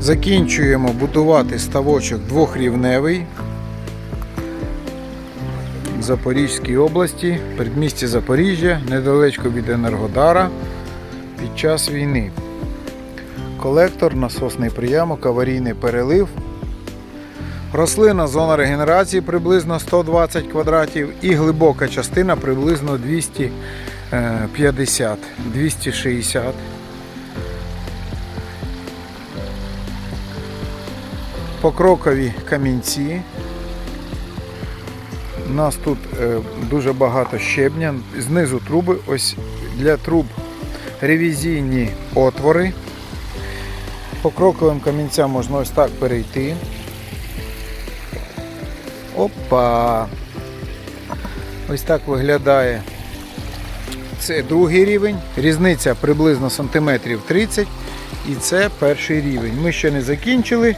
Закінчуємо будувати ставочок двохрівневий в Запорізькій області, передмісті Запоріжжя, недалечко від Енергодара під час війни. Колектор, насосний приямок, аварійний перелив. Рослина зона регенерації приблизно 120 квадратів і глибока частина приблизно 250 260 покрокові камінці. У нас тут е, дуже багато щебня. Знизу труби. Ось для труб ревізійні отвори. По кроковим камінцям можна ось так перейти. Опа! Ось так виглядає. Це другий рівень. Різниця приблизно сантиметрів 30. І це перший рівень. Ми ще не закінчили.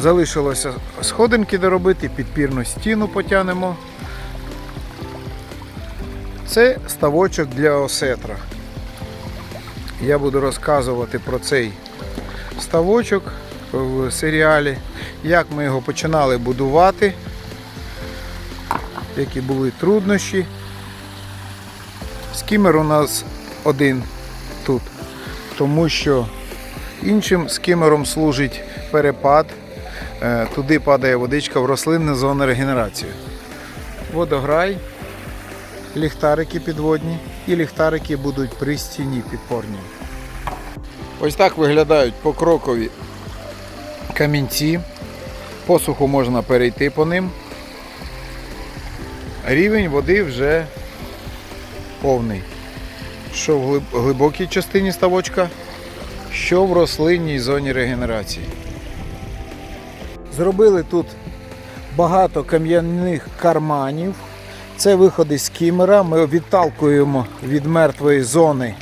Залишилося сходинки доробити, підпірну стіну потягнемо. Це ставочок для осетра. Я буду розказувати про цей ставочок в серіалі, як ми його починали будувати, які були труднощі. Скімер у нас один тут, тому що іншим скімером служить перепад. Е, Туди падає водичка в рослинну зону регенерації. Водограй, ліхтарики підводні і ліхтарики будуть при стіні підпорні. Ось так виглядають покрокові камінці. Посуху можна перейти по ним. Рівень води вже повний. Що в глибокій частині ставочка, що в рослинній зоні регенерації. Зробили тут багато кам'яних карманів. Це виходи з кімера. Ми відталкуємо від мертвої зони,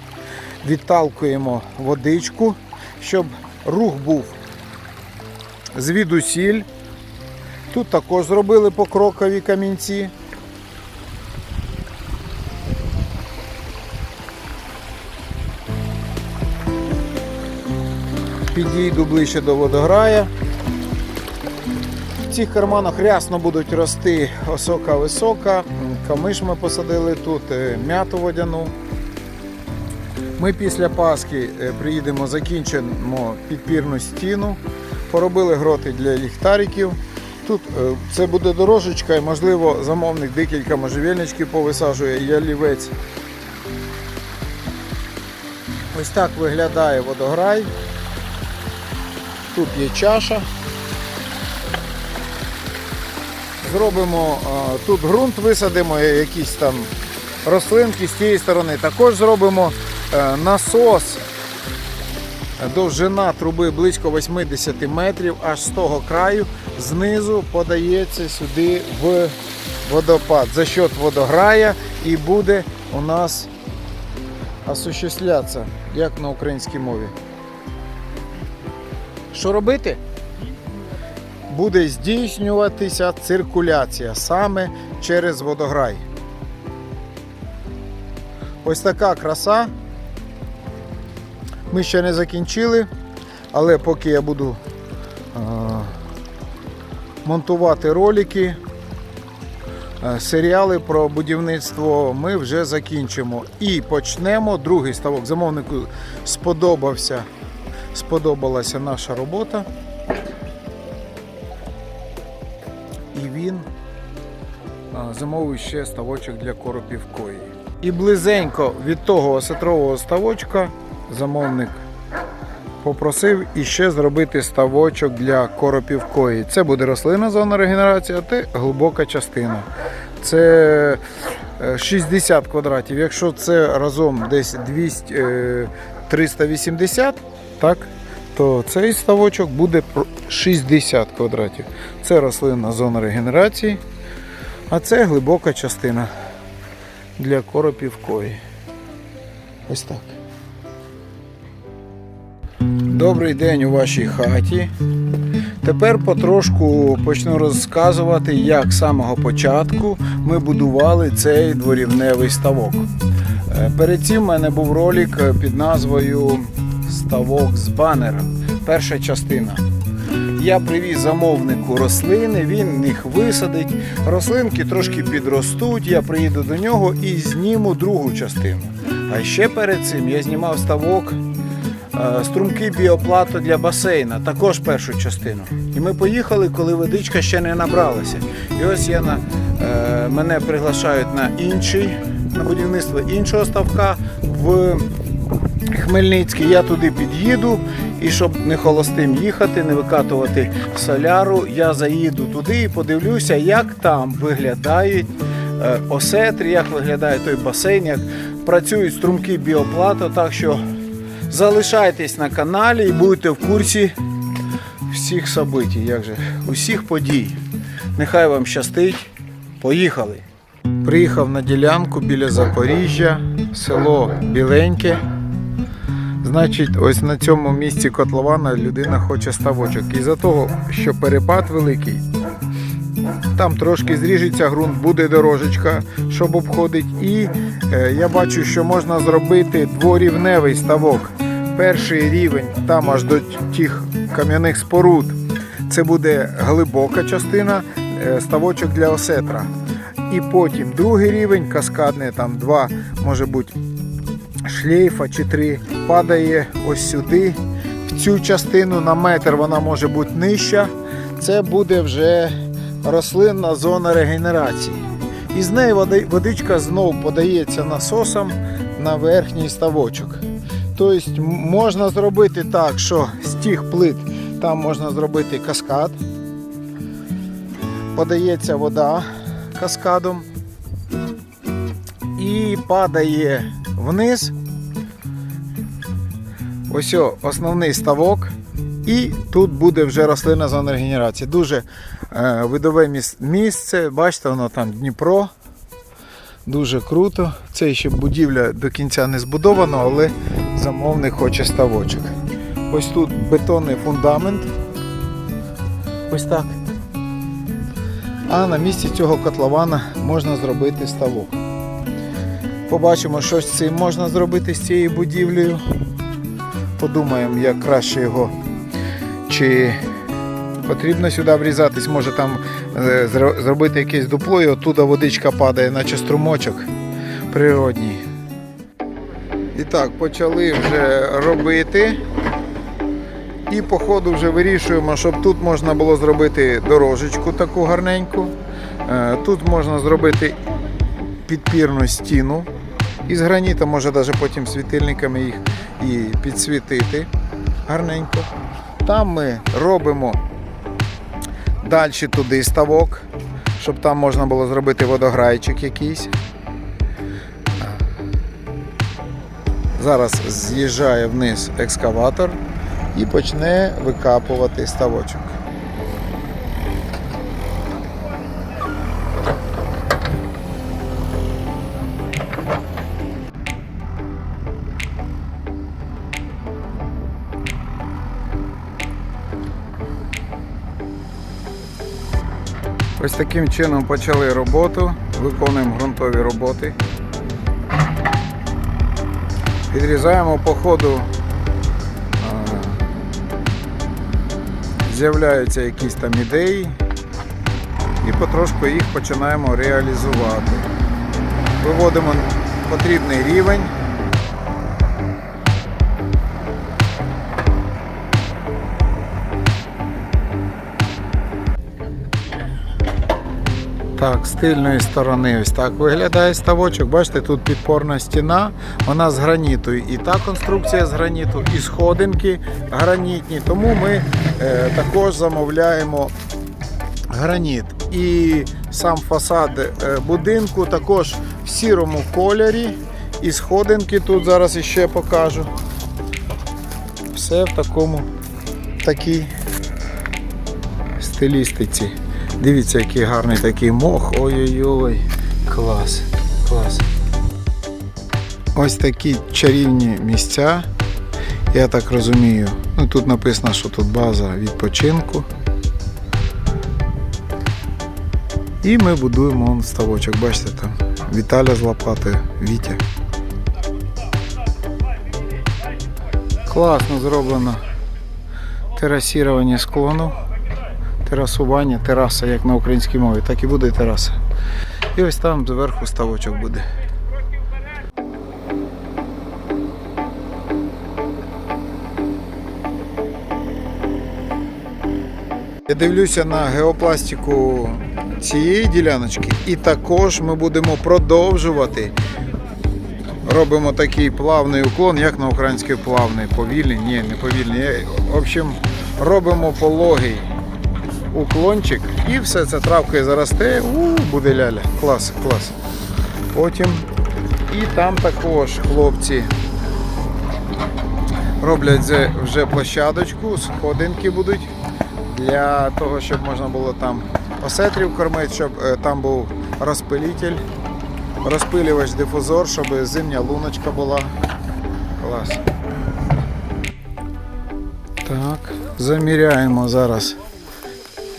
відталкуємо водичку, щоб рух був звідусіль. Тут також зробили покрокові камінці. Підійду ближче до водограя. Цих карманах рясно будуть рости осока висока, камиш ми посадили тут, е, м'яту водяну. Ми після Пасхи е, приїдемо, закінчимо підпірну стіну, поробили гроти для ліхтариків. Тут е, це буде дорожечка і, можливо, замовник декілька можжевельничків повисаджує ялівець. Ось так виглядає водограй. Тут є чаша. Зробимо тут ґрунт, висадимо е, якісь там рослинки з тієї сторони. Також зробимо е, насос. Довжина труби близько 80 метрів, аж з того краю знизу подається сюди в водопад за счет водограя і буде у нас осуществлятися, як на українській мові. Що робити? Буде здійснюватися циркуляція саме через водограй. Ось така краса. Ми ще не закінчили, але поки я буду е, монтувати ролики, е, серіали про будівництво, ми вже закінчимо. І почнемо другий ставок. Замовнику сподобався, сподобалася наша робота. А, замовив ще ставочок для коропівкої. І близенько від того осетрового ставочка замовник попросив іще зробити ставочок для коропівкої. Це буде рослина зона регенерації, а це глибока частина. Це е, 60 квадратів. Якщо це разом десь 200, е, 380, так, то цей ставочок буде 60 квадратів. Це рослинна зона регенерації, а це глибока частина для коропівкої. Ось так. Добрий день у вашій хаті. Тепер потрошку почну розказувати, як з самого початку ми будували цей дворівневий ставок. Е, Перед цим в мене був ролик під назвою Ставок з банером. Перша частина. Я привіз замовнику рослини, він їх висадить. Рослинки трошки підростуть, я приїду до нього і зніму другу частину. А ще перед цим я знімав ставок е, струмки біоплату для басейна, також першу частину. І ми поїхали, коли водичка ще не набралася. І ось я на, е, мене приглашають на інший, на будівництво іншого ставка в Хмельницький. Я туди під'їду, і щоб не холостим їхати, не викатувати соляру, я заїду туди і подивлюся, як там виглядають е, осетри, як виглядає той басейн, як працюють струмки біоплату. Так що залишайтесь на каналі і будете в курсі всіх событий, як же, усіх подій. Нехай вам щастить. Поїхали! Приїхав на ділянку біля Запоріжжя, село Біленьке. Значить, ось на цьому місці котлована людина хоче ставочок. І за того, що перепад великий, там трошки зріжеться ґрунт, буде дорожечка, щоб обходить. І е, я бачу, що можна зробити дворівневий ставок. Перший рівень, там аж до тих кам'яних споруд. Це буде глибока частина, е, ставочок для осетра. І потім другий рівень, каскадний, там два, може бути, шлейфа чи три, падає ось сюди. В цю частину на метр вона може бути нижча. Це буде вже рослинна зона регенерації. І з неї водичка знов подається насосом на верхній ставочок. Тобто можна зробити так, що з тих плит там можна зробити каскад. Подається вода каскадом і падає вниз. Ось основний ставок. І тут буде вже рослина зона регенерації. Дуже е, видове місце. Бачите, воно там Дніпро. Дуже круто. Це ще будівля до кінця не збудована, але замовник хоче ставочок. Ось тут бетонний фундамент. Ось так. А на місці цього котлована можна зробити ставок. Побачимо, що з цим можна зробити з цією будівлею. Подумаємо, як краще його. Чи потрібно сюди врізатись, може там е, зробити якесь дупло і оттуда водичка падає, наче струмочок природній. І так, почали вже робити. І по ходу вже вирішуємо, щоб тут можна було зробити дорожечку таку гарненьку. Е, Тут можна зробити підпірну стіну із граніта, може навіть потім світильниками їх і підсвітити гарненько. Там ми робимо далі туди ставок, щоб там можна було зробити водограйчик якийсь. Зараз з'їжджає вниз екскаватор і почне викапувати ставочок. Ось таким чином почали роботу, виконуємо ґрунтові роботи. Підрізаємо по ходу, з'являються якісь там ідеї і потрошку їх починаємо реалізувати. Виводимо потрібний рівень. Так, з тильної сторони ось так виглядає ставочок. Бачите, тут підпорна стіна, вона з граніту. І та конструкція з граніту, і сходинки гранітні. Тому ми е, також замовляємо граніт. І сам фасад е, будинку також в сірому кольорі. І сходинки тут зараз іще покажу. Все в такому такій стилістиці. Дивіться, який гарний такий мох. Ой-ой-ой. Клас. Клас. Ось такі чарівні місця. Я так розумію. Ну, тут написано, що тут база відпочинку. І ми будуємо вон ставочок. Бачите там. Віталя з лопатою. Вітя. Класно зроблено. терасірування склону, терасування, тераса, як на українській мові, так і буде тераса. І ось там зверху ставочок буде. Я дивлюся на геопластику цієї діляночки, і також ми будемо продовжувати. Робимо такий плавний уклон, як на українській плавний. Повільний? Ні, не повільний. В общем, робимо пологий уклончик і все це травкою заросте. У, буде ляля. Клас, клас. Потім і там також хлопці роблять вже- площадочку, сходинки будуть для того, щоб можна було там осетрів кормити, щоб е, там був розпилитель, розпилювач дифузор, щоб зимня луночка була. Клас. Так, заміряємо зараз.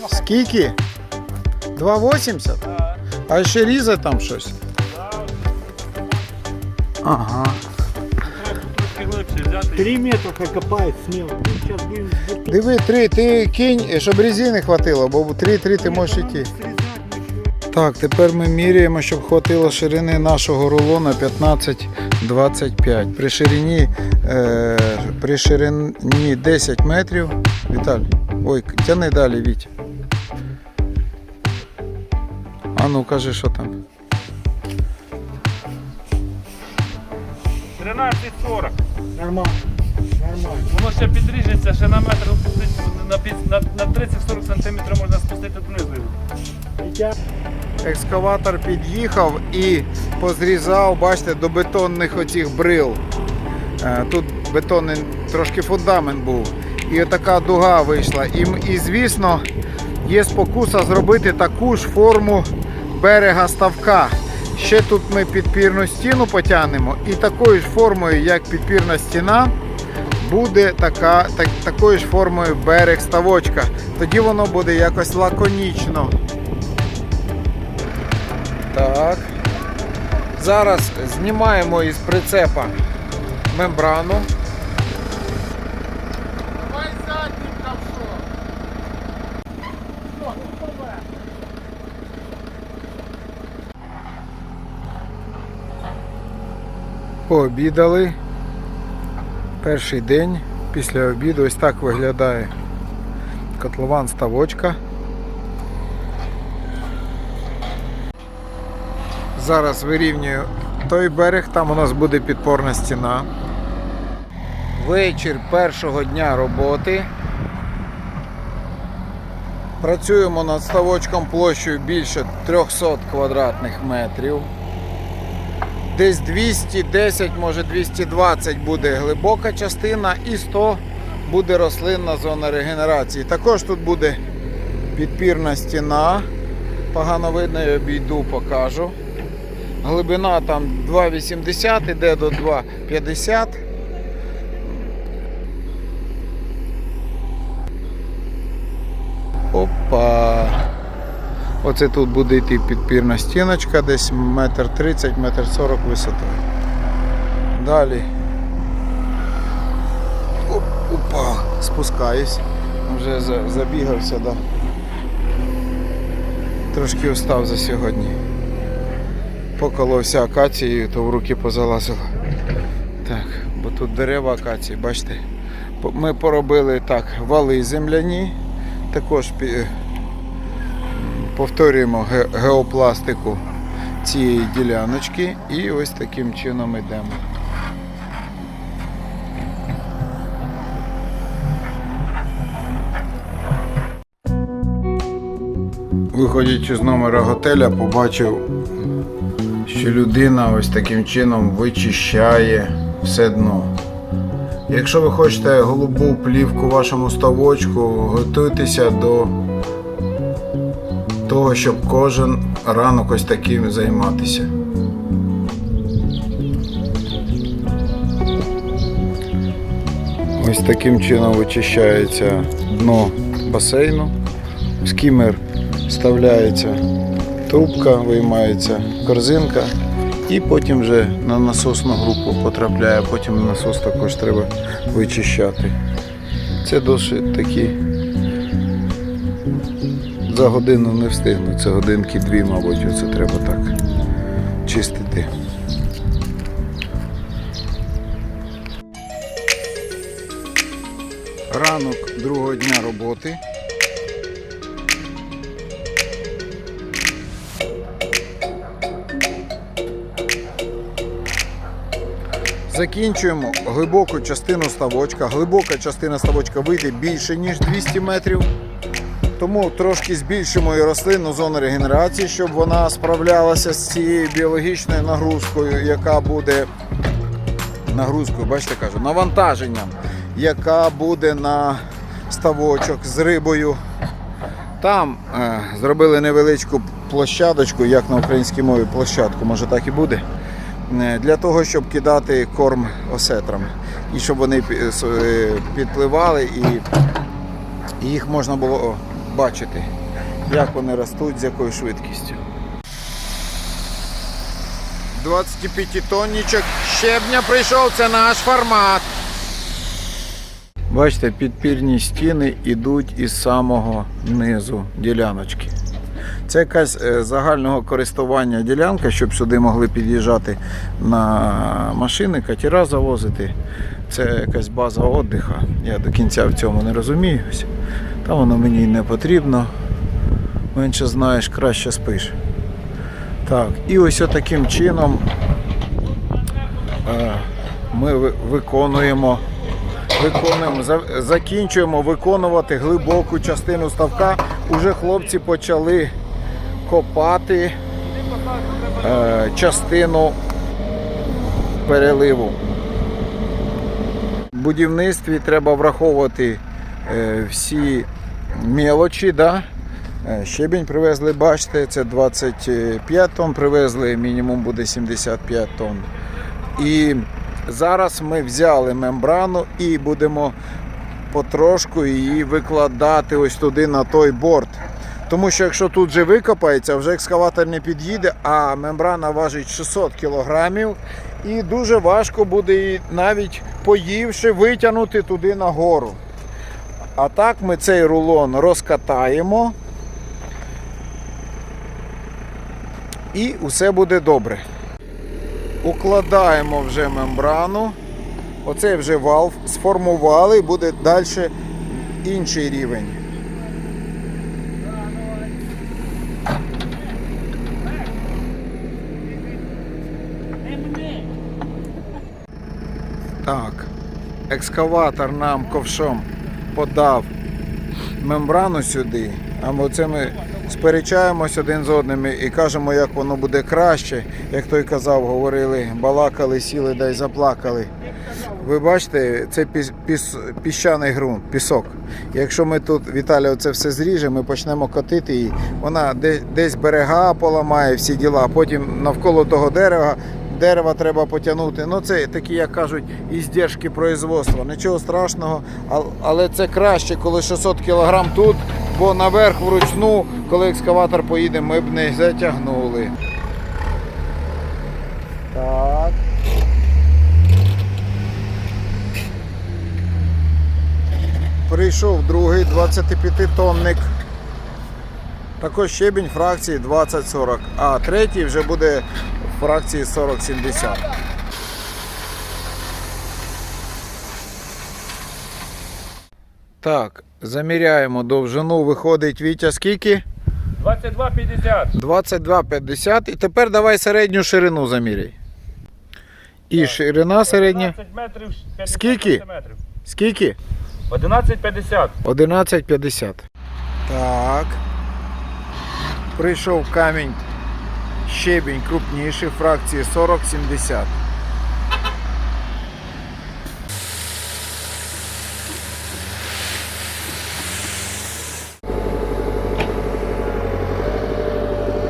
Скільки? 2,80? А ще різати там щось? Ага. Три метра хай копает смело. Сейчас будем Диви, три, ти кинь, щоб резини хватило, бо три-три ти можеш йти. Так, тепер ми міряємо, щоб хватило ширини нашого рулона 15-25. При ширині, е, при ширині 10 метрів. Віталь, ой, тяни далі, Віть. А ну кажи, що там. 13,40. Нормально. Нормально. Воно ще підріжеться, ще на метр на, під- на, на 30-40 см можна спустити донизу. Екскаватор під'їхав і позрізав, бачите, до бетонних оцих брил. Е, Тут бетонний трошки фундамент був. І отака дуга вийшла. І, м- і звісно, є спокуса зробити таку ж форму берега ставка. Ще тут ми підпірну стіну потягнемо і такою ж формою, як підпірна стіна, буде така, так, такою ж формою берег ставочка. Тоді воно буде якось лаконічно. Так. Зараз знімаємо із прицепа мембрану. Пообідали. Перший день після обіду ось так виглядає котлован ставочка. Зараз вирівнюю той берег, там у нас буде підпорна стіна. Вечір першого дня роботи. Працюємо над ставочком площею більше 300 квадратних метрів. Десь 210, може 220 буде глибока частина і 100 буде рослинна зона регенерації. Також тут буде підпірна стіна. Погано видно, я обійду, покажу. Глибина там 2,80 іде до 2,50. Опа. Оце тут буде йти підпірна стіночка, десь метр 30, метр 40 висотою. Далі. Оп, опа, спускаюсь. Вже забігався, да. Трошки устав за сьогодні поколовся акацією, то в руки позалазило. Так, бо тут дерева акації, бачите. Ми поробили так, вали земляні, також повторюємо геопластику цієї діляночки і ось таким чином йдемо. Виходячи з номера готеля, побачив що людина ось таким чином вичищає все дно. Якщо ви хочете голубу плівку вашому ставочку, готуйтеся до того, щоб кожен ранок ось таким займатися. Ось таким чином вичищається дно басейну. Скімер вставляється трубка, виймається корзинка і потім вже на насосну групу потрапляє, потім насос також треба вичищати. Це досить такі. За годину не встигну, це годинки дві, мабуть, оце треба так чистити. Ранок другого дня роботи. Закінчуємо глибоку частину ставочка. Глибока частина ставочка вийде більше, ніж 200 метрів. Тому трошки збільшимо і рослинну зону регенерації, щоб вона справлялася з цією біологічною нагрузкою, яка буде нагрузкою, бачите, кажу, навантаженням, яка буде на ставочок з рибою. Там е, зробили невеличку площадочку, як на українській мові площадку, може так і буде. е, Для того, щоб кидати корм осетрам. І щоб вони е, підпливали і їх можна було бачити, як вони ростуть, з якою швидкістю. 25 тоннічок щебня прийшов, це наш формат. Бачите, підпірні стіни йдуть із самого низу діляночки. Це якась е, загального користування ділянка, щоб сюди могли під'їжджати на машини, катера завозити. Це якась база віддиха. Я до кінця в цьому не розуміюсь. Та воно мені не потрібно. Менше знаєш, краще спиш. Так, і ось таким чином е, ми виконуємо, виконуємо, закінчуємо виконувати глибоку частину ставка. Уже хлопці почали копати е, частину переливу. В будівництві треба враховувати всі мелочі. Да? Е, Щебінь привезли, бачите, це 25 тонн привезли, мінімум буде 75 тонн. І зараз ми взяли мембрану і будемо потрошку її викладати ось туди на той борт. Тому що якщо тут же викопається, вже екскаватор не під'їде, а мембрана важить 600 кілограмів. І дуже важко буде її навіть поївши витягнути туди нагору. А так ми цей рулон розкатаємо. І усе буде добре. Укладаємо вже мембрану. Оцей вже вал сформували, буде далі інший рівень. Так, екскаватор нам ковшом подав мембрану сюди, а ми оце ми сперечаємось один з одним і кажемо, як воно буде краще. Як той казав, говорили, балакали, сіли да й заплакали. Ви бачите, це піс, піс, піщаний ґрунт, пісок. Якщо ми тут, Віталій, оце все зріжемо, ми почнемо котити її, вона де- десь берега поламає всі діла, потім навколо того дерева. Дерева треба потягнути. Ну це такі, як кажуть, іздержки производства. Нічого страшного, але це краще, коли 600 кг тут, бо наверх вручну, коли екскаватор поїде, ми б не затягнули. Так. Прийшов другий 25-тонник. Також щебінь фракції 20-40, а третій вже буде фракції 40-70. Так, заміряємо довжину. Виходить Вітя скільки? 22,50. 22,50. І тепер давай середню ширину заміряй. І ширина середня. 11 метрів 50 Скільки? сантиметрів. Скільки? 11,50. 11,50. Так. Прийшов камінь щебінь крупніший фракції 40-70.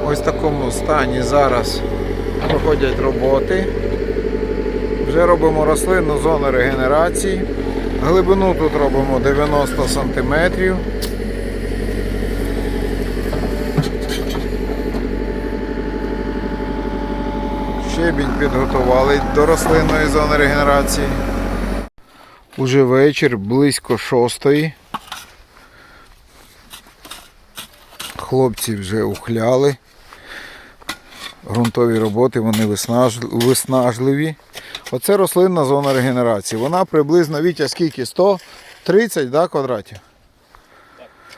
Ось в такому стані зараз проходять роботи. Вже робимо рослинну зону регенерації. Глибину тут робимо 90 см. Щебінь підготували до рослинної зони регенерації. Уже вечір, близько шостої. Хлопці вже ухляли. Грунтові роботи вони виснажливі. Оце рослинна зона регенерації. Вона приблизно, Вітя, скільки? 130 да, квадратів?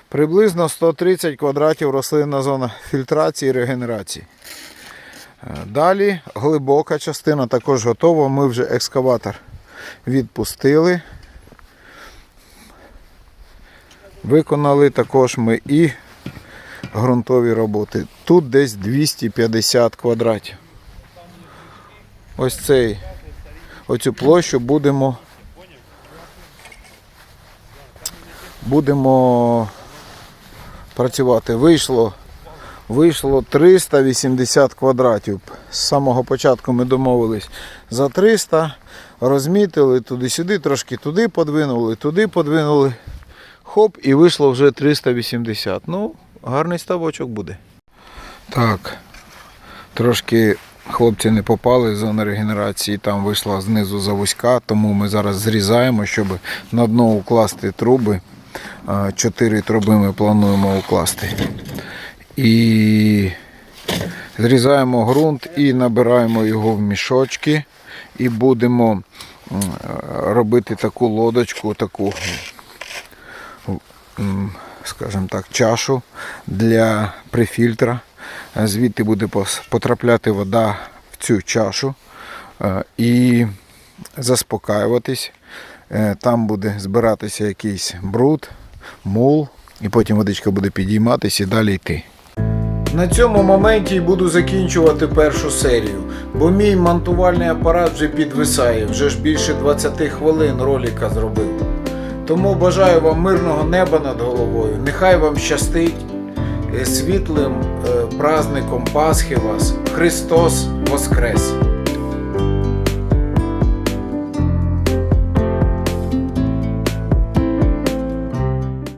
Приблизно 130 квадратів рослинна зона фільтрації і регенерації. Е, Далі глибока частина також готова. Ми вже екскаватор відпустили. Виконали також ми і ґрунтові роботи. Тут десь 250 квадратів. Ось цей, оцю площу будемо, будемо працювати. Вийшло, вийшло 380 квадратів. З самого початку ми домовились за 300, розмітили туди-сюди, трошки туди подвинули, туди подвинули. Хоп, і вийшло вже 380. Ну, гарний ставочок буде. Так. Трошки хлопці не попали в зону регенерації, там вийшла знизу завузька, тому ми зараз зрізаємо, щоб на дно укласти труби. Чотири труби ми плануємо укласти. І зрізаємо ґрунт і набираємо його в мішочки. І будемо робити таку лодочку, таку скажімо так, чашу для прифільтра. Е, Звідти буде потрапляти вода в цю чашу е, і заспокаюватись. Е, Там буде збиратися якийсь бруд, мул, і потім водичка буде підійматися і далі йти. На цьому моменті буду закінчувати першу серію, бо мій монтувальний апарат вже підвисає, вже ж більше 20 хвилин ролика зробив. Тому бажаю вам мирного неба над головою. Нехай вам щастить е, світлим е, праздником Пасхи вас. Христос Воскрес!